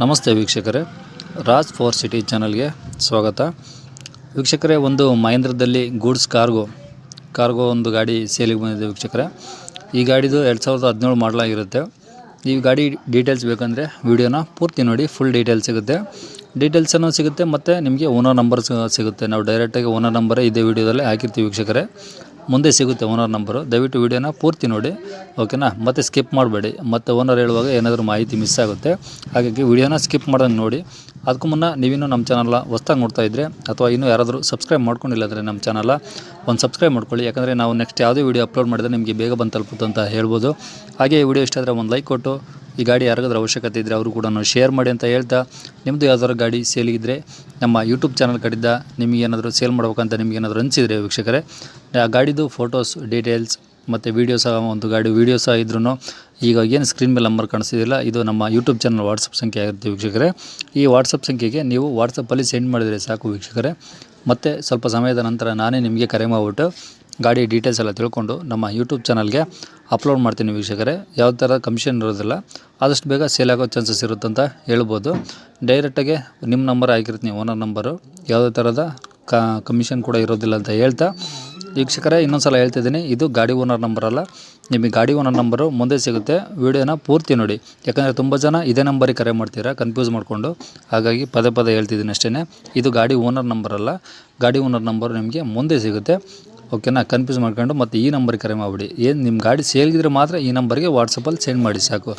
ನಮಸ್ತೆ ವೀಕ್ಷಕರೇ. Raj four city ಚಾನಲ್ಗೆ ಸ್ವಾಗತ. ವೀಕ್ಷಕರೇ, ಒಂದು ಮಹೇಂದ್ರದಲ್ಲಿ ಗೂಡ್ಸ್ ಕಾರ್ಗೋ ಕಾರ್ಗೋ ಒಂದು ಗಾಡಿ ಸೇಲಿಗೆ ಬಂದಿದೆ ವೀಕ್ಷಕರೇ. ಈ ಗಾಡಿದು ಎರಡು ಸಾವಿರದ ಹದಿನೇಳು ಮಾಡಲಾಗಿರುತ್ತೆ. ಈ ಗಾಡಿ ಡೀಟೇಲ್ಸ್ ಬೇಕಂದರೆ ವಿಡಿಯೋನ ಪೂರ್ತಿ ನೋಡಿ, ಫುಲ್ ಡೀಟೇಲ್ಸ್ ಸಿಗುತ್ತೆ. ಡೀಟೇಲ್ಸನ್ನು ಸಿಗುತ್ತೆ, ಮತ್ತು ನಿಮಗೆ ಓನರ್ ನಂಬರ್ ಸಿಗುತ್ತೆ. ನಾವು ಡೈರೆಕ್ಟಾಗಿ ಓನರ್ ನಂಬರೇ ಇದೇ ವೀಡಿಯೋದಲ್ಲೇ ಹಾಕಿರ್ತೀವಿ ವೀಕ್ಷಕರೇ. ಮುಂದೆ ಸಿಗುತ್ತೆ ಓನರ್ ನಂಬರು. ದಯವಿಟ್ಟು ವಿಡಿಯೋನ ಪೂರ್ತಿ ನೋಡಿ. ಓಕೆನಾ? ಮತ್ತೆ ಸ್ಕಿಪ್ ಮಾಡಬೇಡಿ. ಮತ್ತು ಓನರ್ ಹೇಳುವಾಗ ಏನಾದರೂ ಮಾಹಿತಿ ಮಿಸ್ ಆಗುತ್ತೆ. ಹಾಗಾಗಿ ವಿಡಿಯೋನ ಸ್ಕಿಪ್ ಮಾಡ್ದಂಗೆ ನೋಡಿ. ಅದಕ್ಕೂ ಮುನ್ನ ನೀವಿನ್ನೂ ನಮ್ಮ ಚಾನಲ್ನ ಹೊಸ್ದಾಗಿ ನೋಡ್ತಾ ಇದ್ದರೆ ಅಥವಾ ಇನ್ನೂ ಯಾರಾದರೂ ಸಬ್ಸ್ಕ್ರೈಬ್ ಮಾಡ್ಕೊಂಡಿಲ್ಲ ಅಂದರೆ ನಮ್ಮ ಚಾನಲ್ನ ಒಂದು ಸಬ್ಸ್ಕ್ರೈಬ್ ಮಾಡ್ಕೊಳ್ಳಿ. ಯಾಕಂದರೆ ನಾವು ನೆಕ್ಸ್ಟ್ ಯಾವುದೇ ವೀಡಿಯೋ ಅಪ್ಲೋಡ್ ಮಾಡಿದ್ರೆ ನಿಮಗೆ ಬೇಗ ಬಂದು ತಲುಪುತ್ತೆ ಅಂತ ಹೇಳ್ಬೋದು. ಹಾಗೆ ಈ ವಿಡಿಯೋ ಇಷ್ಟ ಆದರೆ ಒಂದು ಲೈಕ್ ಕೊಟ್ಟು ಈ ಗಾಡಿ ಯಾರಿಗಾದ್ರೂ ಅವಶ್ಯಕತೆ ಇದ್ದರೆ ಅವರು ಕೂಡ ಶೇರ್ ಮಾಡಿ ಅಂತ ಹೇಳ್ತಾ ನಿಮ್ಮದು ಯಾವ್ದಾದ್ರು ಗಾಡಿ ಸೇಲಿಗಿದ್ರೆ ನಮ್ಮ ಯೂಟ್ಯೂಬ್ ಚಾನಲ್ ಕಡೆಯಿಂದ ನಿಮಗೇನಾದರೂ ಸೇಲ್ ಮಾಡ್ಬೇಕಂತ ನಿಮಗೇನಾದರೂ ಅನಿಸಿದರೆ ವೀಕ್ಷಕರೇ, ಆ ಗಾಡಿದು ಫೋಟೋಸ್ ಡೀಟೇಲ್ಸ್ ಮತ್ತು ವೀಡಿಯೋ ಸಹ, ಒಂದು ಗಾಡಿ ವೀಡಿಯೋ ಸಹ ಇದ್ರೂ ಈಗ ಏನು ಸ್ಕ್ರೀನ್ ಮೇಲೆ ನಂಬರ್ ಕಾಣಿಸ್ತಿದ್ದಿಲ್ಲ ಇದು ನಮ್ಮ ಯೂಟ್ಯೂಬ್ ಚಾನಲ್ ವಾಟ್ಸಪ್ ಸಂಖ್ಯೆ ಆಗಿರುತ್ತೆ ವೀಕ್ಷಕರೇ. ಈ ವಾಟ್ಸಪ್ ಸಂಖ್ಯೆಗೆ ನೀವು ವಾಟ್ಸಪ್ಪಲ್ಲಿ ಸೆಂಡ್ ಮಾಡಿದರೆ ಸಾಕು ವೀಕ್ಷಕರೇ. ಮತ್ತು ಸ್ವಲ್ಪ ಸಮಯದ ನಂತರ ನಾನೇ ನಿಮಗೆ ಕರೆ ಮಾಡಿಬಿಟ್ಟು ಗಾಡಿ ಡೀಟೇಲ್ಸ್ ಎಲ್ಲ ತಿಳ್ಕೊಂಡು ನಮ್ಮ ಯೂಟ್ಯೂಬ್ ಚಾನಲ್ಗೆ ಅಪ್ಲೋಡ್ ಮಾಡ್ತೀನಿ ವೀಕ್ಷಕರೇ. ಯಾವ ಥರ ಕಮಿಷನ್ ಇರೋದಿಲ್ಲ, ಆದಷ್ಟು ಬೇಗ ಸೇಲ್ ಆಗೋ ಚಾನ್ಸಸ್ ಇರುತ್ತೆ ಅಂತ ಹೇಳ್ಬೋದು. ಡೈರೆಕ್ಟಾಗಿ ನಿಮ್ಮ ನಂಬರ್ ಆಗಿರ್ತೀನಿ ಓನರ್ ನಂಬರು ಯಾವುದೇ ಥರದ ಕಮಿಷನ್ ಕೂಡ ಇರೋದಿಲ್ಲ ಅಂತ ಹೇಳ್ತಾ. ವೀಕ್ಷಕರೇ ಇನ್ನೊಂದು ಸಲ ಹೇಳ್ತಿದ್ದೀನಿ, ಇದು ಗಾಡಿ ಓನರ್ ನಂಬರ್ ಅಲ್ಲ. ನಿಮಗೆ ಗಾಡಿ ಓನರ್ ನಂಬರು ಮುಂದೆ ಸಿಗುತ್ತೆ. ವೀಡಿಯೋನ ಪೂರ್ತಿ ನೋಡಿ. ಯಾಕಂದರೆ ತುಂಬ ಜನ ಇದೇ ನಂಬರಿಗೆ ಕರೆ ಮಾಡ್ತೀರಾ ಕನ್ಫ್ಯೂಸ್ ಮಾಡಿಕೊಂಡು. ಹಾಗಾಗಿ ಪದೇ ಪದೇ ಹೇಳ್ತಿದ್ದೀನಿ ಅಷ್ಟೇ ಇದು ಗಾಡಿ ಓನರ್ ನಂಬರ್ ಅಲ್ಲ. ಗಾಡಿ ಓನರ್ ನಂಬರ್ ನಿಮಗೆ ಮುಂದೆ ಸಿಗುತ್ತೆ. ಓಕೆನಾ ಕನ್ಫ್ಯೂಸ್ ಮಾಡ್ಕೊಂಡು ಮತ್ತು ಈ ನಂಬರ್ಗೆ ಕರೆ ಮಾಡಿಬಿಡಿ. ಏನು ನಿಮ್ಮ ಗಾಡಿ ಸೇಲ್ಗಿದ್ರೆ ಮಾತ್ರ ಈ ನಂಬರ್ಗೆ ವಾಟ್ಸಪ್ಪಲ್ಲಿ ಸೆಂಡ್ ಮಾಡಿ ಸಾಕು.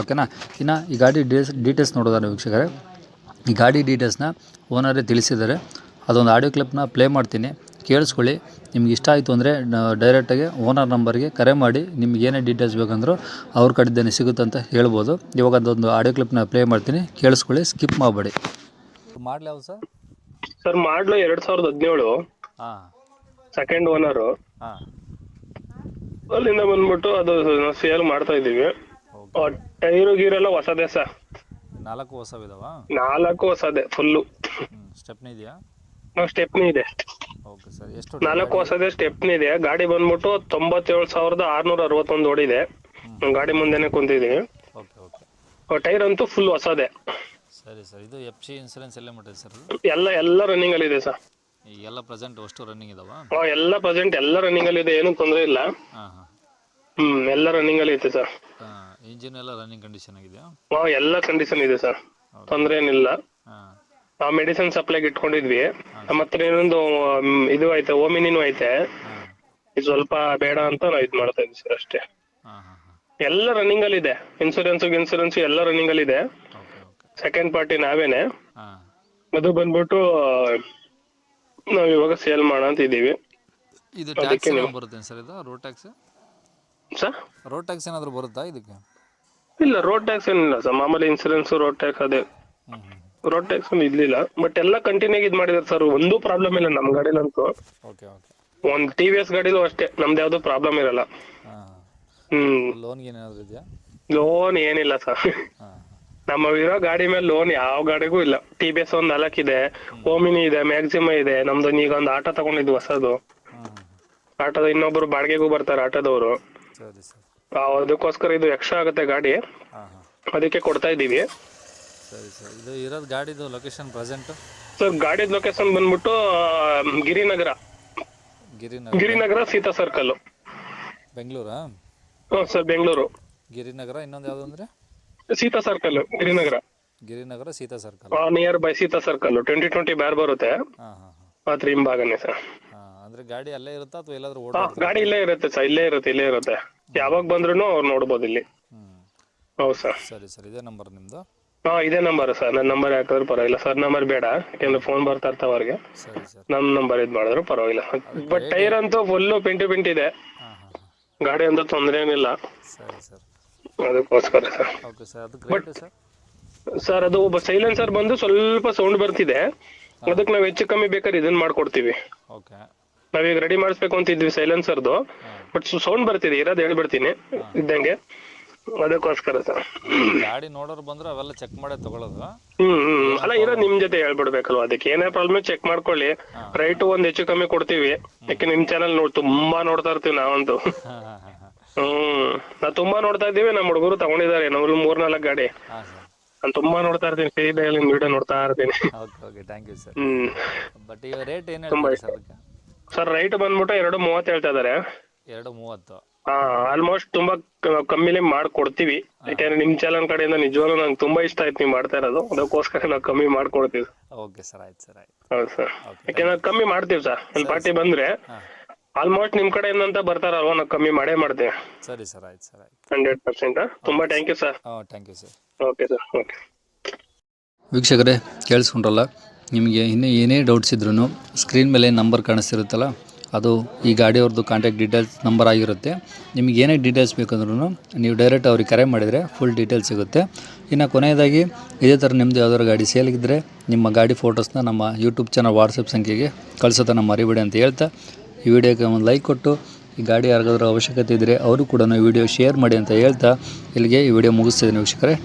ಓಕೆನಾ ಇನ್ನು ಈ ಗಾಡಿ ಡೀಟೇಲ್ಸ್ ಡೀಟೇಲ್ಸ್ ನೋಡೋದಾದ್ರೆ ವೀಕ್ಷಕರೇ. ಈ ಗಾಡಿ ಡೀಟೇಲ್ಸ್ನ ಓನರೇ ತಿಳಿಸಿದ್ದಾರೆ. ಅದೊಂದು ಆಡಿಯೋ ಕ್ಲಿಪ್ನ ಪ್ಲೇ ಮಾಡ್ತೀನಿ. ಕೇಳಿಸ್ಕೊಳ್ಳಿ. ನಿಮ್ಗೆ ಇಷ್ಟ ಆಯಿತು ಅಂದರೆ ಡೈರೆಕ್ಟಾಗಿ ಓನರ್ ನಂಬರ್ಗೆ ಕರೆ ಮಾಡಿ. ನಿಮ್ಗೆ ಏನೇ ಡೀಟೇಲ್ಸ್ ಬೇಕಂದ್ರೂ ಅವ್ರ ಕಡೆದೇ ಸಿಗುತ್ತೆ ಅಂತ ಹೇಳ್ಬೋದು. ಇವಾಗ ಅದೊಂದು ಆಡಿಯೋ ಕ್ಲಿಪ್ನ ಪ್ಲೇ ಮಾಡ್ತೀನಿ. ಕೇಳಿಸ್ಕೊಳ್ಳಿ. ಸ್ಕಿಪ್ ಮಾಡಬೇಡಿ. ಮಾಡಲಿ ಸರ್? ಸರ್ ಮಾಡಲು ಎರಡು ಸಾವಿರದ ಹದಿನೇಳು. ಹಾಂ. ಸೆಕೆಂಡ್ ಓನರ್ ಹಾ. ಅಲ್ಲಿಂದ ಬಂದ್ಬಿಟ್ಟು ಅದು ಸೇಲ್ ಮಾಡ್ತಾ ಇದೀವಿ ಟೈರು ಗೀರೆಲ್ಲ ಹೊಸದೇ ಸರ್. ನಾಲ್ಕು ಹೊಸವಿದಾವಾ? ನಾಲ್ಕು ಹೊಸದೇ ಫುಲ್ಲು. ಸ್ಟೆಪ್ನಿ ಇದೆಯಾ? ಸ್ಟೆಪ್ನಿ ಇದೆ. ಓಕೆ ಸರ್ ಎಷ್ಟು ನಾಲ್ಕು ಹೊಸದೇ ಸ್ಟೆಪ್ನಿ ಇದೆ. ಗಾಡಿ ಬಂದ್ಬಿಟ್ಟು ತೊಂಬತ್ತೇಳು ಸಾವಿರದ ಆರ್ನೂರ ಅರವತ್ತೊಂದು ಓಡಿದೆ. ಗಾಡಿ ಮುಂದೆನೆ ಕುಂತಿದೀವಿ ಓಕೆ ಓಕೆ. ಟೈರ್ ಅಂತೂ ಫುಲ್ ಹೊಸದೇ. ಸರಿ ಸರ್ ಇದು ಎಫ್ ಸಿ ಇನ್ಸೂರೆನ್ಸ್ ಎಲ್ಲ ಮಟ್ಟಿದೆ ಸರ್ ಎಲ್ಲ ಎಲ್ಲ ರನ್ನಿಂಗ್ ಅಲ್ಲಿ ಇದೆ ಸರ್. ಎಲ್ಲ ಪ್ರೆಸೆಂಟ್ ಅಷ್ಟು ರನ್ನಿಂಗ್ ಇದಾವಾ? ಎಲ್ಲ ಪ್ರೆಸೆಂಟ್ ಎಲ್ಲ ರನ್ನಿಂಗ್ ಅಲ್ಲಿ ಇದೆ ಏನು ತೊಂದರೆ ಇಲ್ಲ. ಹಾಂ ಹಾಂ. ಹ್ಮ್ ಎಲ್ಲ ರನ್ನಿಂಗ್ ಅಲ್ಲಿ ಐತೆ ಸರ್. ಇಂಜಿನ್ ಎಲ್ಲ ರನ್ನಿಂಗ್ ಕಂಡೀಷನ್ ಆಗಿದೆಯಾ? ಎಲ್ಲ ಕಂಡೀಷನ್ ಇದೆ ಸರ್. ತೊಂದರೆ ಏನಿಲ್ಲ. ಹಾಂ. ಆ ಮೆಡಿಸಿನ್ ಸಪ್ಲೈ ಇಟ್ಕೊಂಡಿದ್ವಿ. ನಮ್ಮ ಹತ್ರ ಇನ್ನೊಂದು ಮ್, ಇದು ಐತೆ ಓಮಿನಿನೂ ಐತೆ. ಹಾಂ. ಇದು ಸ್ವಲ್ಪ ಬೇಡ ಅಂತ ನಾವು ಇದು ಮಾಡ್ತಾ ಇದ್ವಿ ಸರ್ ಅಷ್ಟೇ. ಹಾಂ ಹಾಂ ಹಾಂ. ಎಲ್ಲ ರನ್ನಿಂಗ್ ಅಲ್ಲಿ ಇದೆ. ಇನ್ಸೂರೆನ್ಸ್ ಇನ್ಸೂರೆನ್ಸ್ ಎಲ್ಲ ರನ್ನಿಂಗ್ ಅಲ್ಲಿ ಇದೆ. Okay okay. ಸೆಕೆಂಡ್ ಪಾರ್ಟಿ ನಾವೇನೆ. ಹಾಂ. ಅದು ಬಂದ್ಬಿಟ್ಟು ನಾವ್ ಇವಾಗ ಸೇಲ್ ಮಾಡ ಅಂತ ಇದೀವಿ ಇದು ಟ್ಯಾಕ್ಸ್ ಏನಾದ್ರು ಬರುತ್ತೆ ಸರ್ ಇದು? Road tax sir? Road tax ಏನಾದರೂ ಬರುತ್ತಾ ಇದಕ್ಕೆ? ಇಲ್ಲ ರೋಡ್ ಟ್ಯಾಕ್ಸ್ ಏನಿಲ್ಲ ಸರ್. ಮಾಮೂಲಿ ಇನ್ಸೂರೆನ್ಸ್ ರೋಡ್ ಟ್ಯಾಕ್ಸ್ ಅದೇ. ರೋಡ್ ಟ್ಯಾಕ್ಸ್ ಇರಲಿಲ್ಲ. ಬಟ್ ಎಲ್ಲ ಕಂಟಿನ್ಯೂ ಇದು ಮಾಡಿದಾರೆ ಸರ್. ಒಂದು ಪ್ರಾಬ್ಲಮ್ ಇಲ್ಲ ನಮ್ಮ ಗಾಡಿಲಂತೂ. ಓಕೆ ಓಕೆ ಒಂದು ಟಿ ವಿ ಎಸ್ ಗಾಡಿಲೂ ಅಷ್ಟೇ. ನಮ್ದು ಯಾವುದೂ ಪ್ರಾಬ್ಲಮ್ ಇರಲ್ಲ. ಹ್ಮ್. ಲೋನ್ಗೆ ಏನಾದರೂ ಇದೆಯಾ? ಲೋನ್ ಏನಿಲ್ಲ ಸರ್. ನಮ್ಮ ಇರೋ ಗಾಡಿ ಮೇಲೆ ಲೋನ್ ಯಾವ ಗಾಡಿಗೂ ಇಲ್ಲ. ಟಿ ಬಿ ಎಸ್ ಒಂದ್ ನಾಲ್ಕಿದೆ ಓಮಿನಿ ಇದೆ ಮ್ಯಾಕ್ಸಿಮ ಇದೆ ನಮ್ದು ಈಗ ಒಂದು ಆಟೋ ತಗೊಂಡಿದ್ವಿ ಹೊಸದು. ಆಟೋದ ಇನ್ನೊಬ್ರು ಬಾಡಿಗೆಗೂ ಬರ್ತಾರೆ ಆಟೋದವರು. ಸರಿ ಸರ್. ಅದಕ್ಕೋಸ್ಕರ ಇದು ಎಕ್ಸ್ಟ್ರಾ ಆಗುತ್ತೆ ಗಾಡಿ. ಹಾಂ ಹಾಂ. ಅದಕ್ಕೆ ಕೊಡ್ತಾ ಇದೀವಿ ಸರಿ ಸರ್. ಇದು ಇರೋದು ಗಾಡಿದು ಲೊಕೇಶನ್ ಪ್ರೆಸೆಂಟು ಸರ್ ಗಾಡಿದ ಲೊಕೇಶನ್ ಬಂದ್ಬಿಟ್ಟು ಆ, ಗಿರಿನಗರ. ಗಿರಿನಗರ. ಗಿರಿನಗರ ಸೀತಾ ಸರ್ಕಲ್ ಬೆಂಗಳೂರಾ? ಹ್ಞೂ ಸರ್ ಬೆಂಗಳೂರು. ಗಿರಿನಗರ ಇನ್ನೊಂದು ಯಾವುದು ಅಂದರೆ? Seetha circle Girinagar. Girinagar Seetha circle near by Seetha circle twenty twenty bar ಬರುತ್ತೆ. ಹಾ ಹಾ ಹಾಂ. ಮಾತ್ರ ಹಿಂಭಾಗನೆ ಸರ್. ಹಾಂ ಅಂದರೆ ಗಾಡಿ ಅಲ್ಲೇ ಇರುತ್ತಾ ಅಥವಾ ಎಲ್ಲಾದ್ರೂ ಹಾ ಗಾಡಿ ಇಲ್ಲೇ ಇರುತ್ತೆ ಸರ್ ಇಲ್ಲೇ ಇರುತ್ತೆ ಇಲ್ಲೇ ಇರುತ್ತೆ. ಯಾವಾಗ ಬಂದ್ರು ಅವ್ರು ನೋಡ್ಬೋದು ಇಲ್ಲಿ. ಹೌದ್ ಹೌದು ಸರ್. ಸರಿ ಸರ್ ಇದೇ ನಂಬರ್ ನಿಮ್ಮದು ಹಾ ಇದೇ ನಂಬರ್ ಸರ್ ನನ್ನ ನಂಬರ್ ಹಾಕಿದ್ರೆ ಪರವಾಗಿಲ್ಲ. ಸರ್ ನಂಬರ್ ಬೇಡ ಯಾಕಂದ್ರೆ ಫೋನ್ ಬರ್ತಾ ಇರ್ತಾವ ಅವ್ರಿಗೆ. ಸರಿ ಸರ್. ನನ್ನ ನಂಬರ್ ಇದ್ ಮಾಡಿದ್ರು ಪರವಾಗಿಲ್ಲ. ಬಟ್ ಟೈರ್ ಅಂತೂ ಫುಲ್ಲು ಪಿಂಟು ಪಿಂಟ್ ಇದೆ. ಹಾಂ ಹಾಂ ಹಾಂ. ಗಾಡಿ ಅಂತ ತೊಂದ್ರೆ ಏನಿಲ್ಲ ಸರಿ ಸರ್. ಅದಕ್ಕೋಸ್ಕರ. ಸರ್ ಓಕೆ ಸರ್ ಅದಕ್ಕೆ ರೇಟ್ ಸರ್ ಸರ್ ಅದು ಒಬ್ಬ ಸೈಲೆನ್ಸರ್ ಬಂದು ಸ್ವಲ್ಪ ಸೌಂಡ್ ಬರ್ತಿದೆ. ಅದಕ್ಕೆ ನಾವು ಹೆಚ್ಚು ಕಮ್ಮಿ ಬೇಕಾದ್ರೆ ಇದನ್ನ ಮಾಡ್ಕೊಡ್ತೀವಿ. ಓಕೆ ನಾವೀಗ ರೆಡಿ ಮಾಡಿಸ್ಬೇಕು ಅಂತಿದ್ವಿ ಸೈಲೆನ್ಸರ್ದು ಬಟ್ ಸೌಂಡ್ ಬರ್ತಿದೆ ಇರೋದು ಹೇಳ್ಬಿಡ್ತೀನಿ. ಇದ್ದಂಗೆ. ಅದಕ್ಕೋಸ್ಕರ ಸರ್ ಗಾಡಿ ನೋಡೋರು ಬಂದ್ರೆ ಅವೆಲ್ಲ ಚೆಕ್ ಮಾಡೇ ತಗೊಳ್ಳೋದು ಹ್ಮ್ ಹ್ಮ್ ಅಲ್ಲ ಇರೋ ನಿಮ್ ಜೊತೆ ಹೇಳ್ಬಿಡ್ಬೇಕಲ್ವಾ? ಅದಕ್ಕೆ ಏನೇ ಪ್ರಾಬ್ಲಮ್ ಚೆಕ್ ಮಾಡ್ಕೊಳ್ಳಿ. ರೈಟ್ ಒಂದ್ ಹೆಚ್ಚು ಕಮ್ಮಿ ಕೊಡ್ತೀವಿ. ಯಾಕೆ ನಿಮ್ ಚಾನಲ್ ನೋಡ್ ತುಂಬಾ ನೋಡ್ತಾ ಇರ್ತೀವಿ ನಾವಂತೂ. ಹ್ಮ್. ನಾ ತುಂಬಾ ನೋಡ್ತಾ ಇದ್ದೀವಿ. ನಮ್ಮ ಹುಡುಗರು ತಗೊಂಡಿದ್ದಾರೆ. ನಾವು ಮೂರ್ ನಾಲ್ಕು ಗಾಡಿ. ಹಾಂ ಸರ್. ನಾನು ತುಂಬಾ ನೋಡ್ತಾ ಇರ್ತೀನಿ. ಫ್ರೀ ವಿಡಿಯೋ ನೋಡ್ತಾ ಇರ್ತೀನಿ. Okay okay thank you sir hmm. But ಈಗ ರೇಟ್ ಏನು ತುಂಬಾ ಹೇಳ್ತೀರಿ ಸರ್ ಅದಕ್ಕೆ? ಸರ್ ರೈಟ್ ಬಂದ್ಬಿಟ್ಟು ಎರಡು ಮೂವತ್ತು ಹೇಳ್ತಾ ಇದಾರೆ ಎರಡು ಮೂವತ್ತು. ಹಾ ಆಲ್ಮೋಸ್ಟ್ ತುಂಬಾ ಕ- ಕಮ್ಮಿಲಿ ಮಾಡ್ಕೊಡ್ತೀವಿ. ಯಾಕಂದ್ರೆ ನಿಮ್ ಚಾಲನ್ ಕಡೆಯಿಂದ ನಿಜವಾಗ್ಲೂ ನಂಗೆ ತುಂಬಾ ಇಷ್ಟ ಆಯ್ತು ನೀವು ಮಾಡ್ತಾ ಇರೋದು. ಅದಕ್ಕೋಸ್ಕರ ನಾವು ಕಮ್ಮಿ ಮಾಡ್ಕೊಡ್ತೀವಿ. ಓಕೆ ಸರ್ ಆಯ್ತು ಸರ್ ಆಯ್ತು. ಹೌದು ಸರ್ ಯಾಕಂದ್ರೆ ಕಮ್ಮಿ ಮಾಡ್ತೀವಿ ಸರ್ ಇಲ್ಲಿ ಪಾರ್ಟಿ ಬಂದ್ರೆ ಹಾಂ. ಆಲ್ಮೋಸ್ಟ್ ನಿಮ್ ಕಡೆಯಿಂದ ಅಂತ ಬರ್ತಾರಲ್ವಾ? ನಾವು ಕಮ್ಮಿ ಮಾಡೇ ಮಾಡ್ತೀವಿ ಸರಿ ಸರ್ ಆಯ್ತು ಸರ್ ಆಯ್ತು. Hundred percent? ತುಂಬಾ ಥ್ಯಾಂಕ್ ಯು ಸರ್. ಹಾಂ thank you sir okay sir okay ವೀಕ್ಷಕರೇ ಕೇಳಿಸ್ಕೊಂಡ್ರಲ್ಲ? ನಿಮಗೆ ಇನ್ನೂ ಏನೇ ಡೌಟ್ಸ್ ಇದ್ರೂ ಸ್ಕ್ರೀನ್ ಮೇಲೆ ನಂಬರ್ ಕಾಣಿಸ್ತಿರುತ್ತಲ್ಲ ಅದು ಈ ಗಾಡಿಯವ್ರದ್ದು ಕಾಂಟ್ಯಾಕ್ಟ್ ಡೀಟೇಲ್ಸ್ ನಂಬರ್ ಆಗಿರುತ್ತೆ. ನಿಮಗೆ ಏನೇ ಡೀಟೇಲ್ಸ್ ಬೇಕಂದ್ರೂ ನೀವು ಡೈರೆಕ್ಟ್ ಅವ್ರಿಗೆ ಕರೆ ಮಾಡಿದರೆ ಫುಲ್ ಡೀಟೇಲ್ಸ್ ಸಿಗುತ್ತೆ. ಇನ್ನು ಕೊನೆಯದಾಗಿ ಇದೇ ಥರ ನಿಮ್ಮದು ಯಾವ್ದಾದ್ರು ಗಾಡಿ ಸೇಲಿಗಿದ್ರೆ ನಿಮ್ಮ ಗಾಡಿ ಫೋಟೋಸ್ನ ನಮ್ಮ ಯೂಟ್ಯೂಬ್ ಚಾನಲ್ ವಾಟ್ಸಪ್ ಸಂಖ್ಯೆಗೆ ಕಳಿಸೋದನ್ನು ಮರಿಬೇಡಿ ಅಂತ ಹೇಳ್ತಾ ಈ ವಿಡಿಯೋಗೆ ಒಂದು ಲೈಕ್ ಕೊಟ್ಟು, ಈ ಗಾಡಿ ಯಾರಿಗಾದ್ರೂ ಅವಶ್ಯಕತೆ ಇದ್ದರೆ ಅವರು ಕೂಡ ವಿಡಿಯೋ ಶೇರ್ ಮಾಡಿ ಅಂತ ಹೇಳ್ತಾ, ಇಲ್ಲಿಗೆ ಈ ವಿಡಿಯೋ ಮುಗಿಸ್ತಿದ್ದೀನಿ ವೀಕ್ಷಕರೇ.